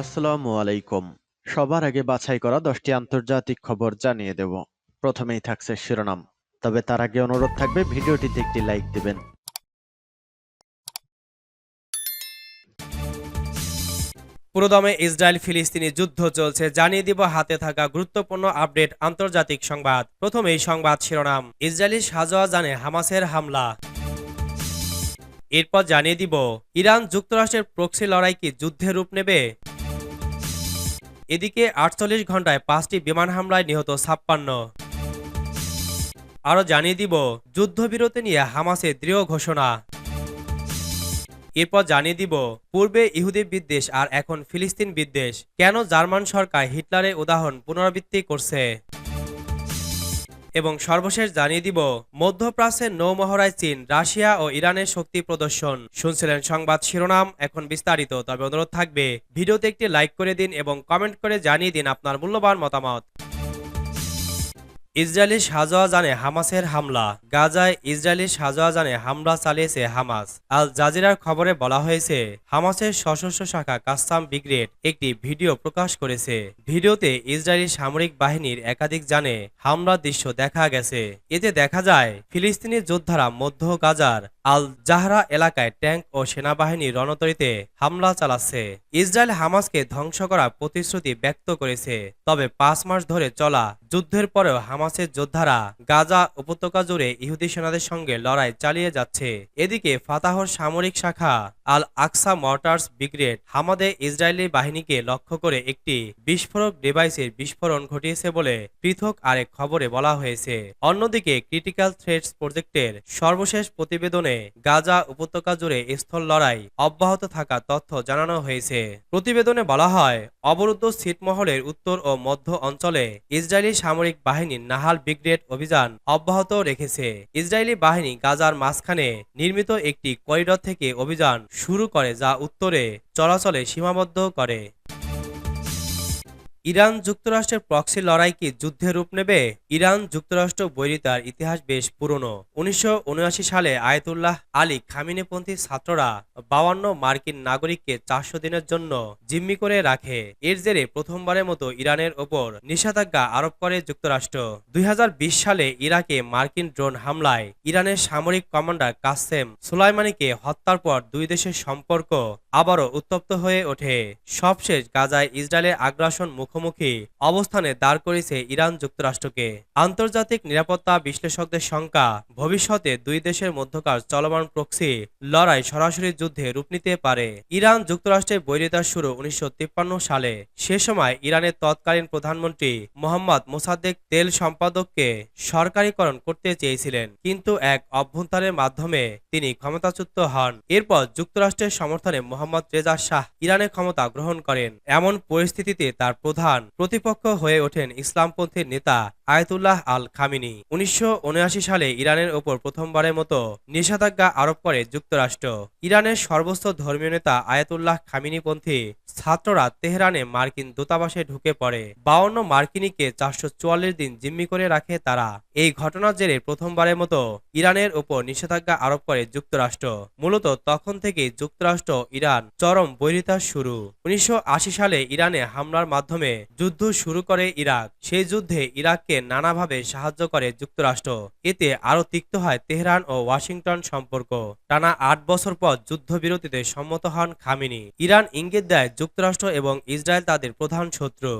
আসসালামু আলাইকুম। সবার আগে বাছাই করা দশটি আন্তর্জাতিক খবর জানিয়ে দেব। প্রথমেই থাকছে শিরোনাম। তবে তার আগে অনুরোধ থাকবে, ভিডিওটিতে একটি লাইক দিবেন। পুরোদমে ইসরায়েল ফিলিস্তিনি যুদ্ধ চলছে। জানিয়ে দিব, হাতে থাকা গুরুত্বপূর্ণ আপডেট আন্তর্জাতিক সংবাদ। প্রথমেই সংবাদ শিরোনাম। ইসরায়েলি সাজোয়া জানে হামাসের হামলা। এরপর জানিয়ে দিব, ইরান যুক্তরাষ্ট্রের প্রক্সি লড়াই কি যুদ্ধে রূপ নেবে? এদিকে আটচল্লিশ ঘন্টায় পাঁচটি বিমান হামলায় নিহত ছাপ্পান্ন। আরও জানিয়ে দিব, যুদ্ধবিরতি নিয়ে হামাসের দৃঢ় ঘোষণা। এরপর জানিয়ে দিব, পূর্বে ইহুদি বিদ্বেষ আর এখন ফিলিস্তিন বিদ্বেষ। কেন জার্মান সরকার হিটলারের উদাহরণ পুনরাবৃত্তি করছে? এবং সর্বশেষ জানিয়ে দিব মধ্যপ্রাচ্যের নৌমহড়ায় চীন, রাশিয়া ও ইরানের শক্তি প্রদর্শন। শুনছিলেন সংবাদ শিরোনাম, এখন বিস্তারিত। তবে অনুরোধ থাকবে, ভিডিওতে একটি লাইক করে দিন এবং কমেন্ট করে জানিয়ে দিন আপনার মূল্যবান মতামত। ইসরায়েলি সাজোয়া জানে হামাসের হামলা। গাজায় ইসরায়েলি সাজোয়া জানে হামলা চালিয়েছে হামাস। আল জাজিরার খবরে বলা হয়েছে, হামাসের সশস্ত্র শাখা কাস্তাম ব্রিগেড একটি ভিডিও প্রকাশ করেছে। ভিডিওতে ইসরায়েলি সামরিক বাহিনীর একাধিক জানে হামলার দৃশ্য দেখা গেছে। এতে দেখা যায়, ফিলিস্তিনি যোদ্ধারা মধ্য গাজার আল জাহরা এলাকায় ট্যাঙ্ক ও সেনাবাহিনীর রণতরীতে হামলা চালাচ্ছে। ইসরায়েল হামাসকে ধ্বংস করার প্রতিশ্রুতি ব্যক্ত করেছে, তবে পাঁচ মাস ধরে চলা যুদ্ধের পরেও হামাসের যোদ্ধারা গাজা উপত্যকা জুড়ে ইহুদি সেনাদের সঙ্গে লড়াই চালিয়ে যাচ্ছে। এদিকে ফাতাহর সামরিক শাখা আল আকসা মর্টার্স ব্রিগেড হামাদে ইসরায়েলি বাহিনীকে লক্ষ্য করে একটি বিস্ফোরক ডিভাইসের বিস্ফোরণ ঘটিয়েছে বলে পৃথক আরেক খবরে বলা হয়েছে। অন্যদিকে ক্রিটিক্যাল থ্রেটস প্রজেক্টের সর্বশেষ প্রতিবেদনে গাজা উপত্যকা জুড়ে স্থল লড়াই অব্যাহত থাকা তথ্য জানানো হয়েছে। প্রতিবেদনে বলা হয়, অবরুদ্ধ ছিটমহলের উত্তর ও মধ্য অঞ্চলে ইসরায়েলি সামরিক বাহিনীর নাহাল ব্রিগেড অভিযান অব্যাহত রেখেছে। ইসরায়েলি বাহিনী গাজার মাঝখানে নির্মিত একটি করিডর থেকে অভিযান শুরু করে, যা উত্তরে চলাচলে সীমাবদ্ধ করে। ইরান যুক্তরাষ্ট্রের প্রক্সি লড়াই কি যুদ্ধে রূপ নেবে। ইরান যুক্তরাষ্ট্র বৈরিতার ইতিহাস বেশ পুরনো। উনিশশো সালে আয়তুল্লাহ আলী খামিনেপন্থী ছাত্ররা বাউান্ন মার্কিন নাগরিককে চারশো দিনের জন্য জিম্মি করে রাখে। এর জেরে প্রথমবারের মতো ইরানের ওপর নিষেধাজ্ঞা আরোপ করে যুক্তরাষ্ট্র। দুই হাজার বিশ সালে ইরাকে মার্কিন ড্রোন হামলায় ইরানের সামরিক কমান্ডার কাসেম সুলাইমানিকে হত্যার পর দুই দেশের সম্পর্ক আবারও উত্তপ্ত হয়ে ওঠে। সবশেষ গাজায় ইসরায়েলের আগ্রাসন মুখোমুখি অবস্থানে দাঁড় করেছে ইরান যুক্তরাষ্ট্রকে। আন্তর্জাতিক নিরাপত্তা বিশ্লেষকদের শঙ্কা ভবিষ্যতে দুই দেশের মধ্যকার চলমান প্রক্সি লড়াই সরাসরি যুদ্ধে রূপ নিতে পারে। ইরান যুক্তরাষ্ট্রের বৈরিতার শুরু উনিশশো সালে। সে সময় ইরানের তৎকালীন প্রধানমন্ত্রী মোহাম্মদ মোসাদ্দেক তেল সম্পাদককে সরকারিকরণ করতে চেয়েছিলেন, কিন্তু এক অভ্যন্তরের মাধ্যমে তিনি ক্ষমতাচ্যুত হন। এরপর যুক্তরাষ্ট্রের সমর্থনে মোহাম্মদ রেজা শাহ ইরানের ক্ষমতা গ্রহণ করেন। এমন পরিস্থিতিতে তার প্রধান প্রতিপক্ষ হয়ে ওঠেন ইসলামপন্থী নেতা আয়তুল্লাহ আল খামিনি উনিশশো উনআশি সালে ইরানের ওপর প্রথমবারের মতো নিষেধাজ্ঞা আরোপ করে যুক্তরাষ্ট্র। ইরানের সর্বোচ্চ ধর্মীয় নেতা আয়াতুল্লাহ খামিনিপন্থী ছাত্ররা তেহরানে মার্কিন দূতাবাসে ঢুকে পড়ে। বাউন্ন মার্কিনীকে চারশো চুয়াল্লিশ দিন জিম্মি করে রাখে তারা। এই ঘটনার জেরে প্রথমবারের মতো ইরানের ওপর নিষেধাজ্ঞা আরোপ করে যুক্তরাষ্ট্র। মূলত তখন থেকে যুক্তরাষ্ট্র ইরান চরম বৈরিতা শুরু। উনিশশো আশি সালে ইরানে হামলার মাধ্যমে যুদ্ধ শুরু করে ইরাক। সেই যুদ্ধে ইরাককে নানাভাবে সাহায্য করে যুক্তরাষ্ট্র। এতে আরও তিক্ত হয় তেহরান ও ওয়াশিংটন সম্পর্ক। টানা আট বছর পর যুদ্ধবিরতিতে সম্মত হন খামিনি। ইরান ইঙ্গিত দেয় যুক্তরাষ্ট্র এবং ইসরায়েল তাদের প্রধান শত্রু।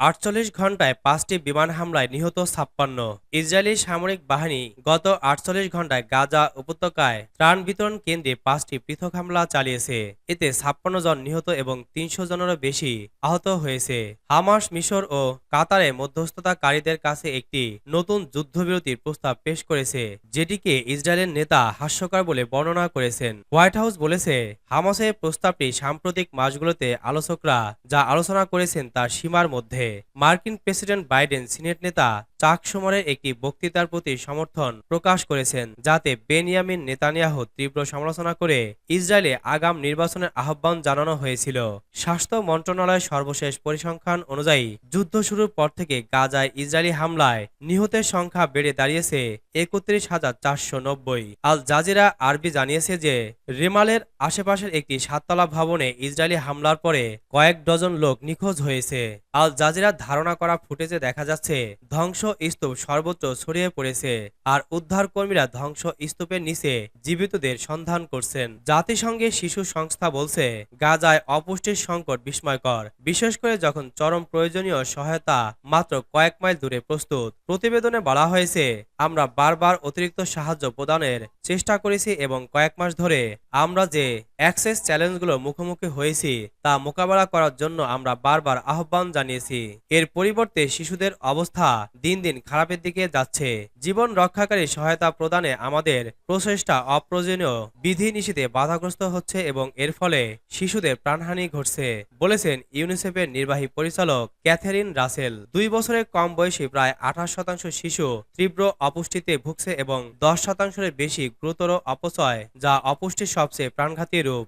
আটচল্লিশ ঘন্টায় পাঁচটি বিমান হামলায় নিহত ছাপ্পান্ন। ইসরায়েলি সামরিক বাহিনী গত আটচল্লিশ ঘন্টায় গাজা উপত্যকায় ত্রাণ বিতরণ কেন্দ্রে পাঁচটি পৃথক হামলা চালিয়েছে। এতে ছাপ্পান্ন জন নিহত এবং তিনশো জনেরও বেশি আহত হয়েছে। হামাস মিশর ও কাতারে মধ্যস্থতাকারীদের কাছে একটি নতুন যুদ্ধবিরতির প্রস্তাব পেশ করেছে, যেটিকে ইসরায়েলের নেতা হাস্যকর বলে বর্ণনা করেছেন। হোয়াইট হাউস বলেছে, হামাসের প্রস্তাবটি সাম্প্রতিক মাসগুলোতে আলোচকরা যা আলোচনা করেছেন তার সীমার মধ্যে। মার্কিন প্রেসিডেন্ট বাইডেন সিনেট নেতা চাক সুমরের একটি বক্তৃতার প্রতি সমর্থন প্রকাশ করেছেন, যাতে বেনিয়ামিন নেতানিয়াহু তীব্র সমালোচনা করে ইসরায়েলে আগাম নির্বাচনের আহ্বান জানানো হয়েছিল। স্বাস্থ্য মন্ত্রণালয়ের সর্বশেষ পরিসংখ্যান অনুযায়ী, যুদ্ধ শুরুর পর থেকে গাজায় ইসরায়েলি হামলায় নিহতের সংখ্যা বেড়ে দাঁড়িয়েছে একত্রিশ হাজার চারশো নব্বই। আল জাজিরা আরবি জানিয়েছে যে, রেমালের আশেপাশের একটি সাততলা ভবনে ইসরায়েলি হামলার পরে কয়েক ডজন লোক নিখোঁজ হয়েছে। আল জাজিরার ধারণা করা ফুটেজে দেখা যাচ্ছে, ধ্বংস স্তূপ সর্বত্র ছড়িয়ে পড়েছে আর উদ্ধারকর্মীরা ধ্বংস স্তূপের নিচে জীবিতদের সন্ধান করছেন। জাতিসংঘের শিশু সংস্থা বলছে, গাজায় অপুষ্টির সংকট বিস্ময়কর, বিশেষ করে যখন চরম প্রয়োজনীয় সহায়তা মাত্র কয়েক মাইল দূরে প্রস্তুত। প্রতিবেদনে বলা হয়েছে, আমরা বারবার অতিরিক্ত সাহায্য প্রদানের চেষ্টা করেছি এবং কয়েক মাস ধরে আমরা যে অ্যাক্সেস চ্যালেঞ্জগুলো মুখোমুখি হয়েছি তা মোকাবেলা করার জন্য আমরা বারবার আহ্বান জানিয়েছি। এর পরিবর্তে শিশুদের অবস্থা দিন দিন দিন খারাপের দিকে যাচ্ছে। জীবন রক্ষাকারী সহায়তা প্রদানে আমাদের প্রচেষ্টা অপ্রয়োজনীয়। বিধিনিষেধে বাধাগ্রস্ত হচ্ছে এবং এর ফলে শিশুদের প্রাণহানি ঘটছে, বলেছেন ইউনিসেফের নির্বাহী পরিচালক ক্যাথেরিন রাসেল। দুই বছরের কম বয়সী প্রায় আঠাশ শতাংশ শিশু তীব্র অপুষ্টিতে ভুগছে এবং দশ শতাংশের বেশি গুরুতর অপচয়, যা অপুষ্টির সবচেয়ে প্রাণঘাতী রূপ।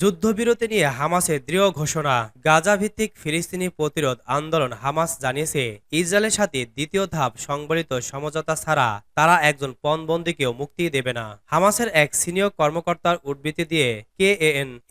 যুদ্ধবিরতি নিয়ে হামাসের দৃঢ় ঘোষণা। গাজা ভিত্তিক ফিলিস্তিনি প্রতিরোধ আন্দোলন হামাস জানিয়েছে, ইসরায়েলের সাথে দ্বিতীয় ধাপ সংবলিত সমঝোতা ছাড়া তারা একজন পণবন্দীকেও মুক্তি দেবে না। হামাসের এক সিনিয়র কর্মকর্তার উদ্ধৃতি দিয়ে কে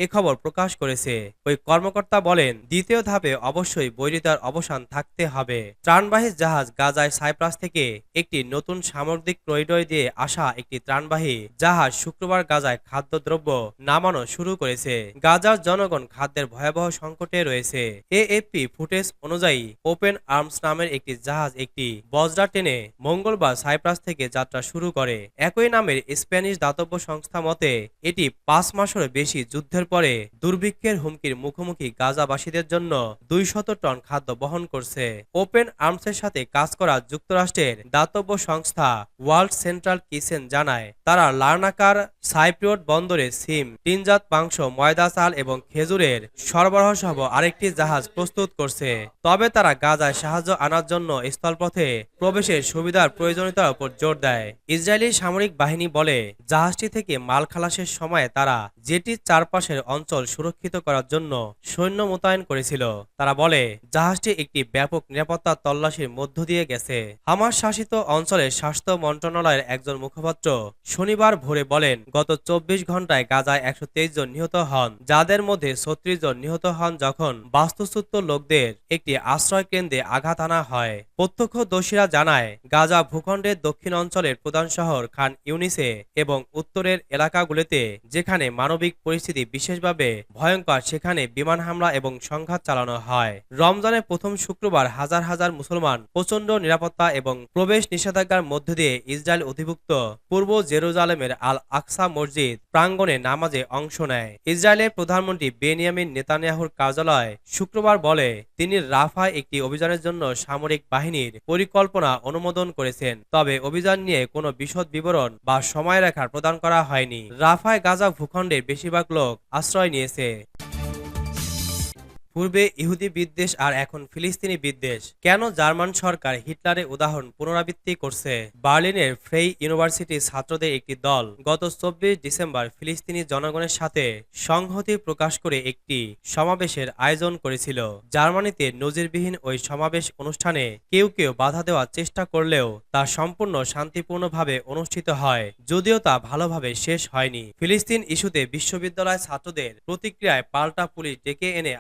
এ খবর প্রকাশ করেছে। ওই কর্মকর্তা বলেন, দ্বিতীয় ধাপে অবশ্যই বৈরিতার অবসান থাকতে হবে। ত্রাণবাহী জাহাজ গাজায় সাইপ্রাস থেকে একটি নতুন সামগ্রিক করিডোর দিয়ে আসা একটি ত্রাণবাহী জাহাজ শুক্রবার গাজায় খাদ্যদ্রব্য নামানো শুরু করেছে। গাজার জনগণ খাদ্যের ভয়াবহ সংকটে রয়েছে। এএফপি ফুটেজ অনুযায়ী ওপেন আর্মস নামের একটি জাহাজ একটি বজরা টেনে মঙ্গলবার সাইপ্রাস থেকে যাত্রা শুরু করে। একই নামের স্প্যানিশ দাতব্য সংস্থা মতে, এটি পাঁচ মাসের বেশি যুদ্ধের পরে দুর্ভিক্ষের হুমকির মুখোমুখি গাজাবাসীদের জন্য দুই শত টন খাদ্য বহন করছে। ওপেন আর্মসের সাথে কাজ করা যুক্তরাষ্ট্রের দাতব্য সংস্থা ওয়ার্ল্ড সেন্ট্রাল কিচেন জানায়, তারা লার্নাকার সাইপ্রিয়ট বন্দরে সিম, টিনজাত মাংস ময়দা, চাল এবং খেজুরের সরবরাহ সহ আরেকটি জাহাজ প্রস্তুত করছে। তবে তারা গাজায় সাহায্য আনার জন্য স্থলপথে প্রবেশের সুবিধার প্রয়োজনীয়তার উপর জোর দেয়। ইসরায়েলি সামরিক বাহিনী বলে, জাহাজটি থেকে মাল খালাসের সময় তারা জেটির চারপাশের অঞ্চল সুরক্ষিত করার জন্য সৈন্য মোতায়েন করেছিল। তারা বলে, জাহাজটি একটি ব্যাপক নিরাপত্তা তল্লাশির মধ্য দিয়ে গেছে। হামাস শাসিত অঞ্চলের স্বাস্থ্য মন্ত্রণালয়ের একজন মুখপাত্র শনিবার ভোরে বলেন, গত চব্বিশ ঘন্টায় গাজায় একশো জন নিহত হন, যাদের মধ্যে ছত্রিশ জন নিহত হন যখন বাস্তুচ্যুত লোকদের একটি আশ্রয় কেন্দ্রে আঘাত আনা হয়। প্রত্যক্ষদর্শীরা জানায়, গাজা ভূখণ্ডের দক্ষিণ অঞ্চলের প্রধান শহর খান ইউনিসে এবং উত্তরের এলাকাগুলিতে, যেখানে মানবিক পরিস্থিতি বিশেষভাবে ভয়ঙ্কর, সেখানে বিমান হামলা এবং সংঘাত চালানো হয়। রমজানের প্রথম শুক্রবার হাজার হাজার মুসলমান প্রচণ্ড নিরাপত্তা এবং প্রবেশ নিষেধাজ্ঞার মধ্য দিয়ে ইসরায়েল অধিভুক্ত পূর্ব জেরুজালেমের আল আকসা মসজিদ প্রাঙ্গণে নামাজে অংশ নেয়। ইসরায়েলের প্রধানমন্ত্রী বেনিয়ামিন নেতানিয়াহুর কার্যালয় শুক্রবার বলে, তিনি রাফায় একটি অভিযানের জন্য সামরিক বাহিনীর পরিকল্পনা অনুমোদন করেছেন, তবে অভিযান নিয়ে কোনো বিশদ বিবরণ বা সময়রেখা প্রদান করা হয়নি। রাফায় গাজা ভূখণ্ডের বেশিরভাগ লোক আশ্রয় নিয়েছে। পূর্বে ইহুদি বিদ্বেষ আর এখন ফিলিস্তিনি বিদ্বেষ। কেন জার্মান সরকার হিটলারের উদাহরণ পুনরাবৃত্তি করছে? বার্লিনের ফ্রেই ইউনিভার্সিটির ছাত্রদের একটি দল গত চব্বিশ ডিসেম্বর ফিলিস্তিনি জনগণের সাথে সংহতি প্রকাশ করে একটি সমাবেশের আয়োজন করেছিল। জার্মানিতে নজিরবিহীন ওই সমাবেশ অনুষ্ঠানে কেউ কেউ বাধা দেওয়ার চেষ্টা করলেও তা সম্পূর্ণ শান্তিপূর্ণভাবে অনুষ্ঠিত হয়, যদিও তা ভালোভাবে শেষ হয়নি। ফিলিস্তিন ইস্যুতে বিশ্ববিদ্যালয় ছাত্রদের প্রতিক্রিয়ায় পাল্টা পুলিশ ডেকে এনে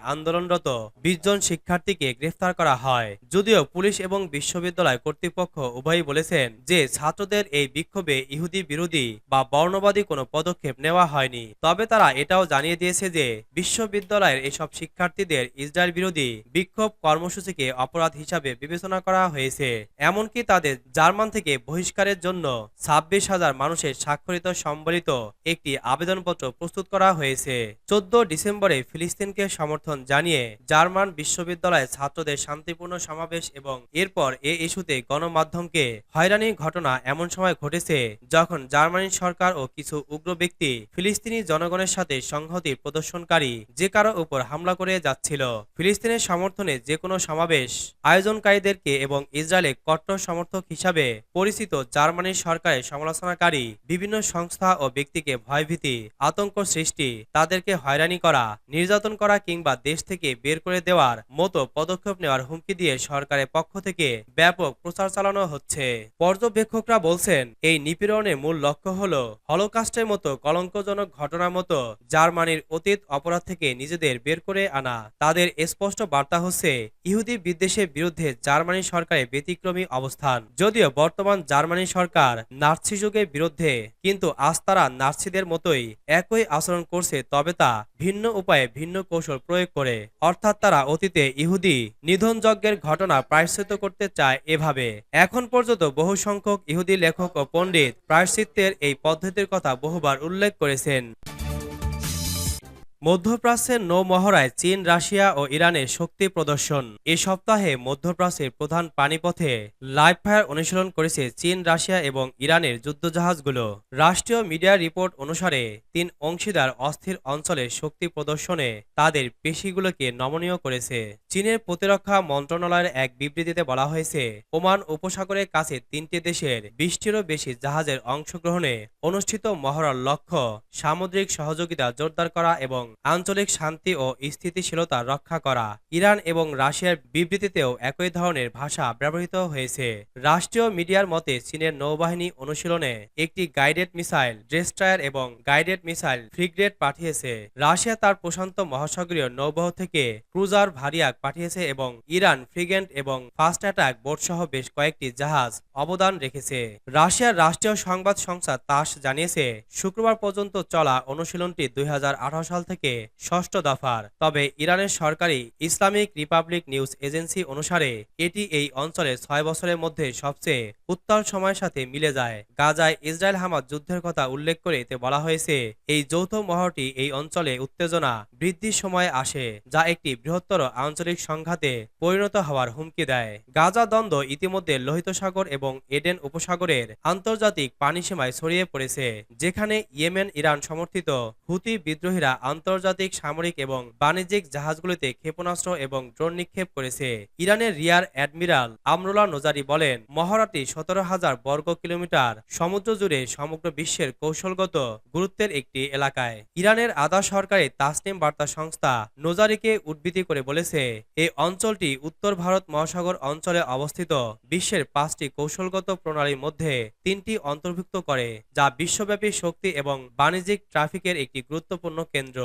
আন্দোলনরত বিশ জন শিক্ষার্থীকে গ্রেফতার করা হয়। যদিও পুলিশ এবং বিশ্ববিদ্যালয় কর্তৃপক্ষ উভয়ই বলেছেন যে ছাত্রদের এই বিক্ষোভে ইহুদি বিরোধী বা বর্ণবাদী কোনো পদক্ষেপ নেওয়া হয়নি। তবে তারা এটাও জানিয়ে দিয়েছে যে বিশ্ববিদ্যালয়ের এসব শিক্ষার্থীদের ইসরায়েল বিরোধী বিক্ষোভ কর্মসূচিকে অপরাধ হিসাবে বিবেচনা করা হয়েছে। এমনকি তাদের জার্মান থেকে বহিষ্কারের জন্য ছাব্বিশ হাজার মানুষের স্বাক্ষরিত সম্বলিত একটি আবেদনপত্র প্রস্তুত করা হয়েছে। চোদ্দ ডিসেম্বরে ফিলিস্তিনকে সমর্থন জানিয়ে নিয়ে জার্মান বিশ্ববিদ্যালয়ে ছাত্রদের শান্তিপূর্ণ সমাবেশ এবং এরপর এ ইস্যুতে গণমাধ্যমকে হয়রানির ঘটনা এমন সময় ঘটেছে যখন জার্মানির সরকার ও কিছু উগ্র ব্যক্তি ফিলিস্তিনি জনগণের সাথে সংহতি প্রদর্শনকারী যে কারও উপর হামলা করে যাচ্ছিল। ফিলিস্তিনের সমর্থনে যে কোনো সমাবেশ আয়োজনকারীদেরকে এবং ইসরায়েলের কট্টর সমর্থক হিসাবে পরিচিত জার্মানির সরকারের সমালোচনাকারী বিভিন্ন সংস্থা ও ব্যক্তিকে ভয়ভীতি, আতঙ্ক সৃষ্টি, তাদেরকে হয়রানি করা, নির্যাতন করা কিংবা দেশ থেকে বের করে দেওয়ার মতো পদক্ষেপ নেওয়ার হুমকি দিয়ে সরকারের পক্ষ থেকে ব্যাপক প্রচার চালানো হচ্ছে। পর্যবেক্ষকরা বলছেন, এই নিপীড়নের মূল লক্ষ্য হল হলোকাস্টের মতো কলঙ্কজনক ঘটনার মতো জার্মানির অতীত অপরাধ থেকে নিজেদের বের করে আনা। তাদের স্পষ্ট বার্তা হচ্ছে, ইহুদি বিদ্বেষের বিরুদ্ধে জার্মানি সরকারের ব্যতিক্রমী অবস্থান। যদিও বর্তমান জার্মানি সরকার নাৎসি যুগের বিরুদ্ধে, কিন্তু আজ তারা নাৎসিদের মতোই একই আচরণ করছে, তবে তা ভিন্ন উপায়ে ভিন্ন কৌশল প্রয়োগ করে। অর্থাৎ তারা অতীতে ইহুদি নিধন যজ্ঞের ঘটনা প্রায়শ্চিত করতে চায় এভাবে। এখন পর্যন্ত বহু সংখ্যক ইহুদি লেখক ও পণ্ডিত প্রায়শ্চিত্তের এই পদ্ধতির কথা বহুবার উল্লেখ করেছেন। মধ্যপ্রাচ্যের নৌ মহড়ায় চীন, রাশিয়া ও ইরানের শক্তি প্রদর্শন। এ সপ্তাহে মধ্যপ্রাচ্যের প্রধান পানিপথে লাইভ ফায়ার অনুশীলন করেছে চীন, রাশিয়া এবং ইরানের যুদ্ধজাহাজগুলো। রাষ্ট্রীয় মিডিয়া রিপোর্ট অনুসারে, তিন অংশীদার অস্থির অঞ্চলে শক্তি প্রদর্শনে তাদের পেশিগুলোকে নমনীয় করেছে। চীনের প্রতিরক্ষা মন্ত্রণালয়ের এক বিবৃতিতে বলা হয়েছে, ওমান উপসাগরের কাছে তিনটি দেশের বিশটিরও বেশি জাহাজের অংশগ্রহণে অনুষ্ঠিত মহড়ার লক্ষ্য সামুদ্রিক সহযোগিতা জোরদার করা এবং আঞ্চলিক শান্তি ও স্থিতিশীলতা রক্ষা করা, ইরান এবং রাশিয়ার বিবৃতিতেও একই ধরনের ভাষা ব্যবহৃত হয়েছে। রাষ্ট্রীয় মিডিয়ার মতে, চীনের নৌবাহিনী অনুশীলনে একটি গাইডেড মিসাইল ড্রেস্ট্রায়ার এবং গাইডেড মিসাইল ফ্রিগেট পাঠিয়েছে। রাশিয়া তার প্রশান্ত মহাসাগরীয় নৌবহ থেকে ক্রুজার ভারিয়াক পাঠিয়েছে এবং ইরান ফ্রিগেন্ট এবং ফাস্ট অ্যাটাক বোটসহ বেশ কয়েকটি জাহাজ অবদান রেখেছে। রাশিয়ার রাষ্ট্রীয় সংবাদ সংস্থা তাস জানিয়েছে, শুক্রবার পর্যন্ত চলা অনুশীলনটি দুই হাজার আঠারো সাল থেকে ষষ্ঠ দফার। তবে ইরানের সরকারি ইসলামিক রিপাবলিক নিউজ এজেন্সি অনুসারে এটি এই অঞ্চলে ছয় বছরের মধ্যে সবচেয়ে উত্তাল সময়ের সাথে মিলে যায়। গাজায় ইসরায়েল হামাদ যুদ্ধের কথা উল্লেখ করে এতে বলা হয়েছে, এই যৌথ মহড়টি এই অঞ্চলে উত্তেজনা বৃদ্ধির সময় আসে, যা একটি বৃহত্তর আঞ্চলিক সংঘাতে পরিণত হওয়ার হুমকি দেয়। গাজা দ্বন্দ্ব ইতিমধ্যে লোহিত সাগর এবং এডেন উপসাগরের আন্তর্জাতিক পানিসীমায় ছড়িয়ে পড়েছে, যেখানে ইয়েমেন, ইরান সমর্থিত হুতি বিদ্রোহীরা আন্তর্জাতিক, সামরিক এবং বাণিজ্যিক জাহাজগুলিতে ক্ষেপণাস্ত্র এবং ড্রোন নিক্ষেপ করেছে। ইরানের রিয়ার অ্যাডমিরাল আমরুল্লাহ নোজারি বলেন, মহড়াটি সতেরো হাজার বর্গ কিলোমিটার সমুদ্র জুড়ে সমগ্র বিশ্বের কৌশলগত গুরুত্বের একটি এলাকায়। ইরানের আধা সরকারি তাসনিম বার্তা সংস্থা নোজারিকে উদ্বৃত্তি করে বলেছে এই অঞ্চলটি উত্তর ভারত মহাসাগর অঞ্চলে অবস্থিত বিশ্বের পাঁচটি কৌশলগত প্রণালীর মধ্যে তিনটি অন্তর্ভুক্ত করে, যা বিশ্বব্যাপী শক্তি এবং বাণিজ্যিক ট্রাফিকের একটি গুরুত্বপূর্ণ কেন্দ্র।